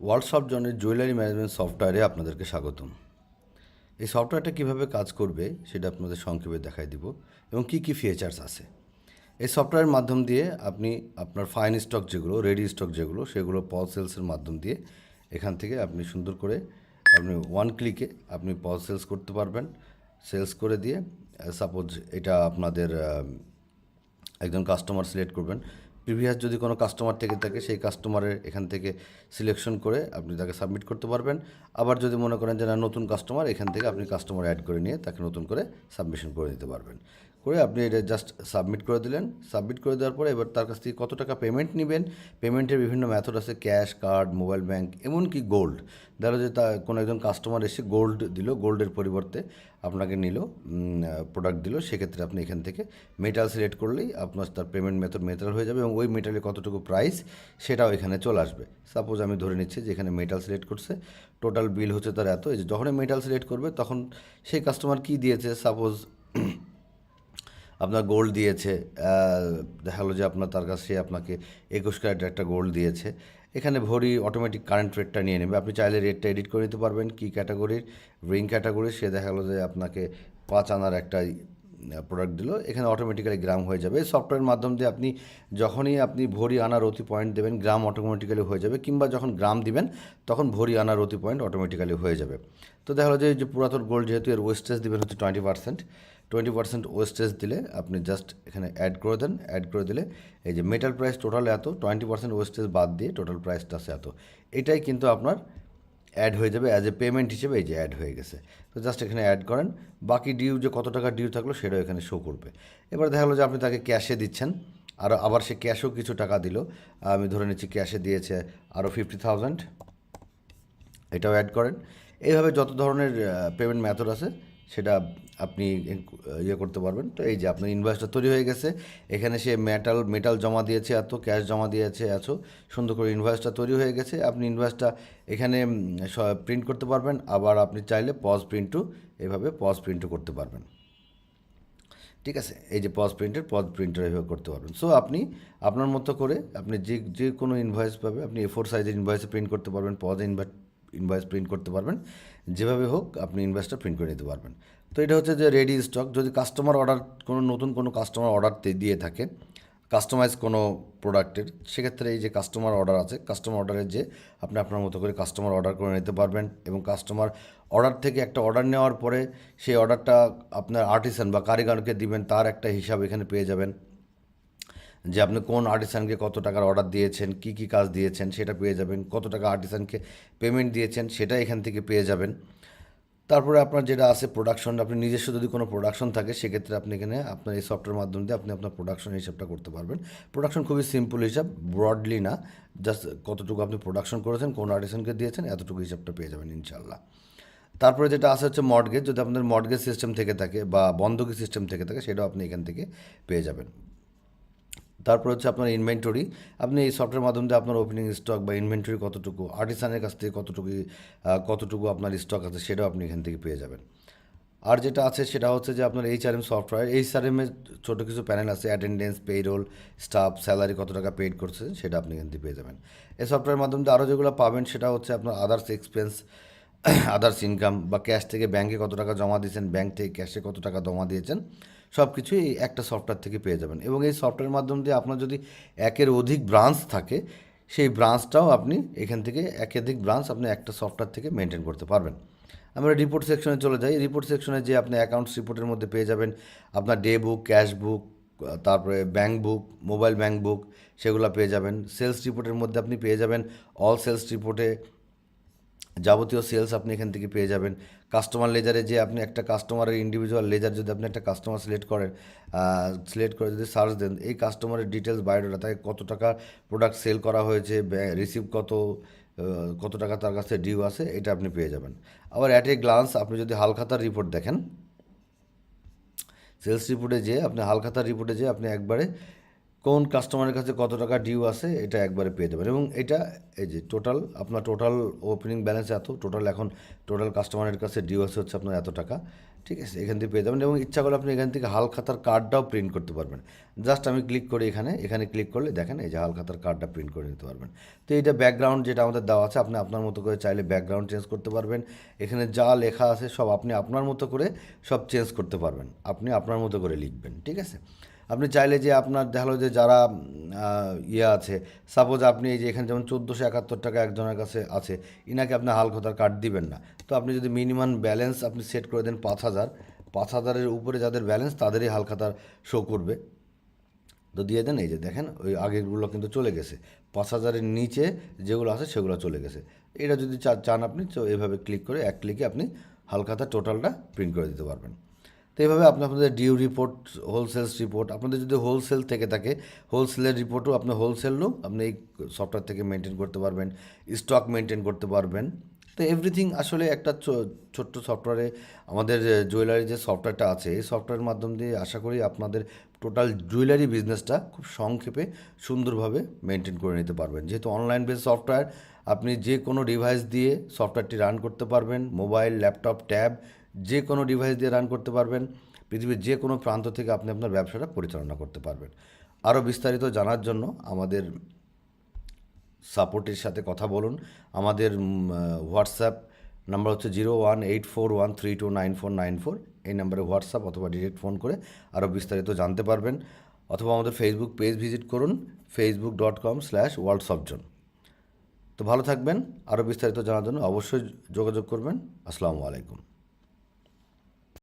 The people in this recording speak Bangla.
ওয়ার্কশপ জনের জুয়েলারি ম্যানেজমেন্ট সফটওয়্যারে আপনাদেরকে স্বাগতম। এই সফটওয়্যারটা কীভাবে কাজ করবে সেটা আপনাদের সংক্ষেপে দেখাই দিব এবং কী কী ফিচার্স আছে। এই সফটওয়্যারের মাধ্যম দিয়ে আপনি আপনার ফাইন স্টক যেগুলো রেডি স্টক যেগুলো, সেগুলো পল সেলসের মাধ্যম দিয়ে এখান থেকে আপনি সুন্দর করে আপনি ওয়ান ক্লিকে আপনি পল সেলস করতে পারবেন। সেলস করে দিয়ে সাপোজ এটা আপনাদের একজন কাস্টমার সিলেক্ট করবেন। প্রিভিয়াস যদি কোনো কাস্টমার থেকে থাকে, সেই কাস্টমারের এখান থেকে সিলেকশন করে আপনি তাকে সাবমিট করতে পারবেন। আবার যদি মনে করেন যে না, নতুন কাস্টমার এখান থেকে আপনি কাস্টমার অ্যাড করে নিয়ে তাকে নতুন করে সাবমিশন করে দিতে পারবেন। করে আপনি এটা জাস্ট সাবমিট করে দিলেন। সাবমিট করে দেওয়ার পরে এবার তার কাছ থেকে কত টাকা পেমেন্ট নেবেন? পেমেন্টের বিভিন্ন মেথড আছে ক্যাশ কার্ড মোবাইল ব্যাঙ্ক এমনকি গোল্ড ধরো যে তা কোনো একজন কাস্টমার এসে গোল্ড দিল গোল্ডের পরিবর্তে আপনাকে নিল প্রোডাক্ট দিল, সেক্ষেত্রে আপনি এখান থেকে মেটাল সিলেক্ট করলেই আপনার তার পেমেন্ট মেথড মেটাল হয়ে যাবে এবং ওই মেটালে কতটুকু প্রাইস সেটাও এখানে চলে আসবে। সাপোজ আমি ধরে নিচ্ছি যে এখানে মেটাল সিলেক্ট করছে টোটাল বিল হচ্ছে তার এত, এই যে যখনই মেটাল সিলেক্ট করবে তখন সেই কাস্টমার কী দিয়েছে? সাপোজ আপনার গোল্ড দিয়েছে দেখা হলো যে আপনার তার কাছে আপনাকে একুশ ক্যারেট একটা গোল্ড দিয়েছে। এখানে ভরি অটোমেটিক কারেন্ট রেটটা নিয়ে নেবে। আপনি চাইলে রেটটা এডিট করে নিতে পারবেন, কী ক্যাটাগরির রিং ক্যাটাগরি সে দেখা গেলো যে আপনাকে পাঁচ আনার একটা প্রোডাক্ট দিল, এখানে অটোমেটিক্যালি গ্রাম হয়ে যাবে। সফটওয়্যারের মাধ্যম দিয়ে আপনি যখনই আপনি ভরি আনার অতি পয়েন্ট দেবেন গ্রাম অটোমেটিক্যালি হয়ে যাবে। কিংবা যখন গ্রাম দিবেন, তখন ভরি আনার অতি পয়েন্ট অটোমেটিক্যালি হয়ে যাবে। তো দেখা এই যে পুরাতন গোল্ড যেহেতু এর ওয়েস্টেজ দেবেন হচ্ছে twenty percent twenty percent wastage দিলে আপনি জাস্ট এখানে অ্যাড করে দেন। অ্যাড করে দিলে এই যে মেটাল প্রাইস টোটাল এত টোয়েন্টি পার্সেন্ট ওয়েস্টেজ বাদ দিয়ে টোটাল প্রাইসটা আছে এত। এটাই কিন্তু আপনার অ্যাড হয়ে যাবে অ্যাজ এ পেমেন্ট হিসেবে এই যে অ্যাড হয়ে গেছে। তো জাস্ট এখানে অ্যাড করেন। বাকি ডিউ যে কত টাকা ডিউ থাকল সেটাও এখানে শো করবে। এবার দেখা গেলো যে আপনি তাকে ক্যাশে দিচ্ছেন। আর আবার সে ক্যাশেও কিছু টাকা দিল। আমি ধরে নিচ্ছি ক্যাশে দিয়েছে আরও ফিফটি থাউজেন্ড এটাও অ্যাড করেন। এইভাবে যত ধরনের পেমেন্ট মেথড আছে সেটা আপনি ইয়ে করতে পারবেন। তো এই যে আপনার ইনভয়েসটা তৈরি হয়ে গেছে, এখানে সে মেটাল মেটাল জমা দিয়েছে এত ক্যাশ জমা দিয়েছে এত, সুন্দর করে ইনভয়েসটা তৈরি হয়ে গেছে। আপনি ইনভয়েসটা এখানে প্রিন্ট করতে পারবেন, আবার আপনি চাইলে পজ প্রিন্টও এভাবে পজ প্রিন্টও করতে পারবেন। ঠিক আছে? এই যে পজ প্রিন্টের পজ প্রিন্টার এভাবে করতে পারবেন। সো আপনি, আপনার মতো করে আপনি যে যে কোনো ইনভয়েস পাবে, আপনি এ ফোর সাইজের ইনভয়েসে প্রিন্ট করতে পারবেন পজ ইনভয়েস প্রিন্ট করতে পারবেন। যেভাবে হোক আপনি ইনভয়েসটা প্রিন্ট করে নিতে পারবেন। তো এটা হচ্ছে যে রেডি স্টক যদি কাস্টমার অর্ডার কোনো নতুন কোনো কাস্টমার অর্ডার দিয়ে থাকে কাস্টমাইজ কোনো প্রোডাক্টের সেক্ষেত্রে এই যে কাস্টমার অর্ডার আছে কাস্টমার অর্ডারের যে আপনি আপনার মতো করে কাস্টমার অর্ডার করে নিতে পারবেন এবং কাস্টমার অর্ডার থেকে একটা অর্ডার নেওয়ার পরে সেই অর্ডারটা আপনার আর্টিসান বা কারিগরকে দিবেন, তার একটা হিসাব এখানে পেয়ে যাবেন। যে আপনি কোন আর্টিসানকে কত টাকার অর্ডার দিয়েছেন, কি কি কাজ দিয়েছেন সেটা পেয়ে যাবেন, কত টাকা আর্টিসানকে পেমেন্ট দিয়েছেন সেটা এখান থেকে পেয়ে যাবেন। তারপরে আপনার যেটা আছে প্রোডাকশন আপনি নিজস্ব যদি কোনো প্রোডাকশন থাকে, সেক্ষেত্রে আপনি এখানে আপনার এই সফটওয়্যার মাধ্যম দিয়ে আপনি আপনার প্রোডাকশন হিসাবটা করতে পারবেন। প্রোডাকশন খুবই সিম্পল হিসাব ব্রডলি না জাস্ট কতটুকু আপনি প্রোডাকশন করেছেন, কোন আর্টিসানকে দিয়েছেন, এতটুকু হিসাবটা পেয়ে যাবেন ইনশাল্লাহ তারপরে যেটা আছে হচ্ছে মডগেজ যদি আপনাদের মডগেজ সিস্টেম থেকে থাকে বা বন্ধকি সিস্টেম থেকে থাকে, সেটাও আপনি এখান থেকে পেয়ে যাবেন। তারপর হচ্ছে আপনার ইনভেন্টরি আপনি এই সফটওয়্যার মাধ্যমে আপনার ওপেনিং স্টক বা ইনভেন্টরি কতটুকু আর্টিসানের কাছ থেকে কতটুকু কতটুকু আপনার স্টক আছে সেটাও আপনি এখান থেকে পেয়ে যাবেন। আর যেটা আছে সেটা হচ্ছে যে আপনার এইচ এইচআরএম সফটওয়্যার এইচআরএম ছোটো কিছু প্যানেল আছে অ্যাটেন্ডেন্স পেরোল স্টাফ স্যালারি কত টাকা পেড করছে সেটা আপনি এখান থেকে পেয়ে যাবেন। এই সফটওয়্যার মাধ্যমে আরও যেগুলো পাবেন সেটা হচ্ছে আপনার আদার্স এক্সপেন্স আদার্স ইনকাম বা ক্যাশ থেকে ব্যাংকে কত টাকা জমা দিয়েছেন ব্যাংক থেকে ক্যাশে কত টাকা জমা দিয়েছেন সব কিছুই এই একটা সফটওয়্যার থেকে পেয়ে যাবেন। এবং এই সফটওয়্যার মাধ্যম দিয়ে আপনার যদি একের অধিক ব্রাঞ্চ থাকে, সেই ব্রাঞ্চটাও আপনি এখান থেকে একাধিক ব্রাঞ্চ আপনি একটা সফটওয়্যার থেকে মেনটেন করতে পারবেন। আমরা রিপোর্ট সেকশনে চলে যাই। রিপোর্ট সেকশনে যে আপনি অ্যাকাউন্টস রিপোর্টের মধ্যে পেয়ে যাবেন, আপনার ডে বুক ক্যাশ বুক তারপরে bank book mobile bank book সেগুলো পেয়ে যাবেন। সেলস রিপোর্টের মধ্যে আপনি পেয়ে যাবেন। অল সেলস রিপোর্টে যাবতীয় সেলস আপনি এখান থেকে পেয়ে যাবেন। কাস্টমার লেজারে যে আপনি একটা কাস্টমারের ইন্ডিভিজুয়াল লেজার যদি আপনি একটা কাস্টমার সিলেক্ট করেন সিলেক্ট করে যদি সার্চ দেন, এই কাস্টমারের ডিটেলস বায়োডাটা তাকে কত টাকা প্রোডাক্ট সেল করা হয়েছে রিসিভ কত কত টাকা তার কাছে ডিউ আছে, এটা আপনি পেয়ে যাবেন। আবার অ্যাট এ গ্লান্স আপনি যদি হালখাতার রিপোর্ট দেখেন সেলস রিপোর্টে যেয়ে আপনি হালখাতার রিপোর্টে যেয়ে আপনি একবারে কোন কাস্টমারের কাছে কত টাকা ডিউ আছে, এটা একবারে পেয়ে যাবেন। এবং এটা, এই যে টোটাল আপনার টোটাল ওপেনিং ব্যালেন্স এত টোটাল এখন টোটাল কাস্টমারের কাছে ডিউ আছে হচ্ছে আপনার এত টাকা। ঠিক আছে, এখান থেকে পেয়ে যাবেন এবং ইচ্ছা করলে আপনি এখান থেকে হাল খাতার কার্ডটাও প্রিন্ট করতে পারবেন। জাস্ট আমি ক্লিক করি এখানে এখানে ক্লিক করলে দেখেন এই যে হাল খাতার কার্ডটা প্রিন্ট করে নিতে পারবেন। তো এইটা ব্যাকগ্রাউন্ড যেটা আমাদের দেওয়া আছে, আপনি আপনার মতো করে চাইলে ব্যাকগ্রাউন্ড চেঞ্জ করতে পারবেন। এখানে যা লেখা আছে সব আপনি আপনার মতো করে সব চেঞ্জ করতে পারবেন। আপনি আপনার মতো করে লিখবেন, ঠিক আছে? আপনি চাইলে যে আপনার দেখাল যে যারা ইয়ে আছে সাপোজ আপনি এই যে এখানে যেমন চোদ্দোশো একাত্তর টাকা একজনের কাছে আছে, ইনাকে আপনি হালখতার কার্ড দিবেন না। তো আপনি যদি মিনিমাম ব্যালেন্স আপনি সেট করে দেন পাঁচ হাজার, পাঁচ হাজারের উপরে যাদের ব্যালেন্স তাদেরই হালখাতার শো করবে। তো দিয়ে দেন, এই যে দেখেন, ওই আগেরগুলো কিন্তু চলে গেছে। পাঁচ হাজারের নিচে যেগুলো আছে সেগুলো চলে গেছে। এটা যদি চান আপনি, তো এভাবে ক্লিক করে এক ক্লিকে আপনি হালখাতা টোটালটা প্রিন্ট করে দিতে পারবেন। তো এইভাবে আপনি আপনাদের ডিউ রিপোর্ট হোলসেলস রিপোর্ট আপনাদের যদি হোলসেল থেকে থাকে হোলসেলের রিপোর্টও আপনি হোলসেলও আপনি এই সফটওয়্যার থেকে মেনটেন করতে পারবেন স্টক মেনটেন করতে পারবেন। তো এভরিথিং আসলে একটা ছোট্ট সফটওয়্যারে আমাদের জুয়েলারি যে সফটওয়্যারটা আছে, এই সফটওয়্যারের মাধ্যম দিয়ে আশা করি আপনাদের টোটাল জুয়েলারি বিজনেসটা খুব সংক্ষেপে সুন্দরভাবে মেনটেন করে নিতে পারবেন। যেহেতু অনলাইন বেস সফটওয়্যার আপনি যে কোনো ডিভাইস দিয়ে সফটওয়্যারটি রান করতে পারবেন মোবাইল ল্যাপটপ ট্যাব যে কোনো ডিভাইস দিয়ে রান করতে পারবেন, পৃথিবীর যে কোনো প্রান্ত থেকে আপনি আপনার ব্যবসাটা পরিচালনা করতে পারবেন। আরও বিস্তারিত জানার জন্য আমাদের সাপোর্টের সাথে কথা বলুন। আমাদের হোয়াটসঅ্যাপ নাম্বার হচ্ছে zero one eight four one three two nine four nine four এই নাম্বারে হোয়াটসঅ্যাপ অথবা ডিরেক্ট ফোন করে আরও বিস্তারিত জানতে পারবেন। অথবা আমাদের ফেসবুক পেজ ভিজিট করুন Facebook dot com slash world softzone তো ভালো থাকবেন। আরও বিস্তারিত জানার জন্য অবশ্যই যোগাযোগ করবেন। আসসালামু আলাইকুম।